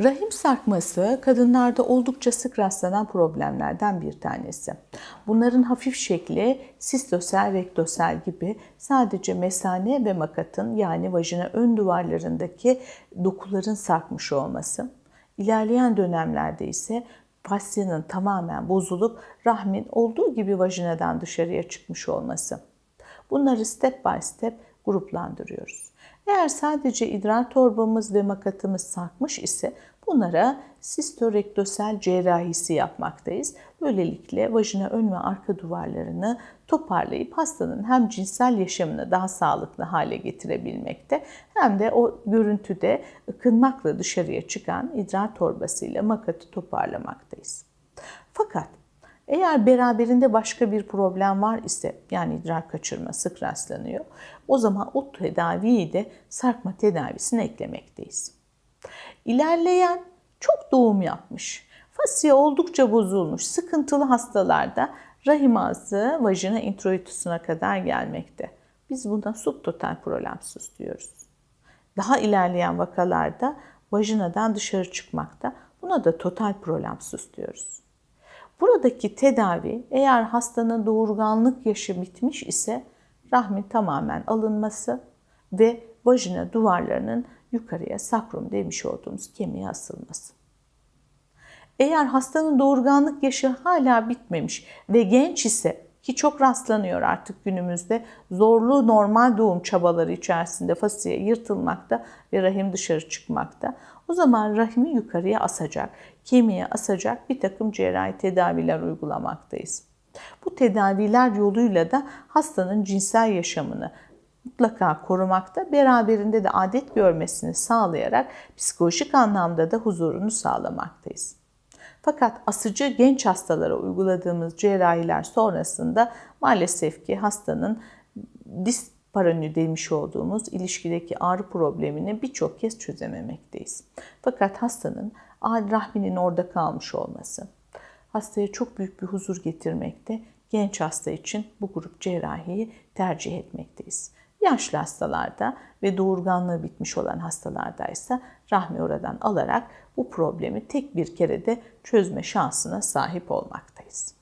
Rahim sarkması kadınlarda oldukça sık rastlanan problemlerden bir tanesi. Bunların hafif şekli sistosel, rektosel gibi sadece mesane ve makatın yani vajina ön duvarlarındaki dokuların sarkmış olması. İlerleyen dönemlerde ise fasyanın tamamen bozulup rahmin olduğu gibi vajinadan dışarıya çıkmış olması. Bunları step by step gruplandırıyoruz. Eğer sadece idrar torbamız ve makatımız sarkmış ise bunlara sistorektosel cerrahisi yapmaktayız. Böylelikle vajina ön ve arka duvarlarını toparlayıp hastanın hem cinsel yaşamını daha sağlıklı hale getirebilmekte hem de o görüntüde ıkınmakla dışarıya çıkan idrar torbasıyla makatı toparlamaktayız. Fakat eğer beraberinde başka bir problem var ise yani idrar kaçırma sık rastlanıyor. O zaman o tedaviyi de sarkma tedavisine eklemekteyiz. İlerleyen çok doğum yapmış, fasya oldukça bozulmuş, sıkıntılı hastalarda rahim ağzı vajina introitusuna kadar gelmekte. Biz buna subtotal prolapsus diyoruz. Daha ilerleyen vakalarda vajinadan dışarı çıkmakta. Buna da total prolapsus diyoruz. Buradaki tedavi eğer hastanın doğurganlık yaşı bitmiş ise rahmin tamamen alınması ve vajina duvarlarının yukarıya sakrum demiş olduğumuz kemiğe asılması. Eğer hastanın doğurganlık yaşı hala bitmemiş ve genç ise ki çok rastlanıyor artık günümüzde zorlu normal doğum çabaları içerisinde fasya yırtılmakta ve rahim dışarı çıkmakta. O zaman rahimi yukarıya asacak, kemiğe asacak bir takım cerrahi tedaviler uygulamaktayız. Bu tedaviler yoluyla da hastanın cinsel yaşamını mutlaka korumakta, beraberinde de adet görmesini sağlayarak psikolojik anlamda da huzurunu sağlamaktayız. Fakat asıcı genç hastalara uyguladığımız cerrahiler sonrasında maalesef ki hastanın disparanü demiş olduğumuz ilişkideki ağrı problemini birçok kez çözememekteyiz. Fakat hastanın rahminin orada kalmış olması hastaya çok büyük bir huzur getirmekte. Genç hasta için bu grup cerrahiyi tercih etmekteyiz. Yaşlı hastalarda ve doğurganlığı bitmiş olan hastalarda ise rahmi oradan alarak bu problemi tek bir kerede çözme şansına sahip olmaktayız.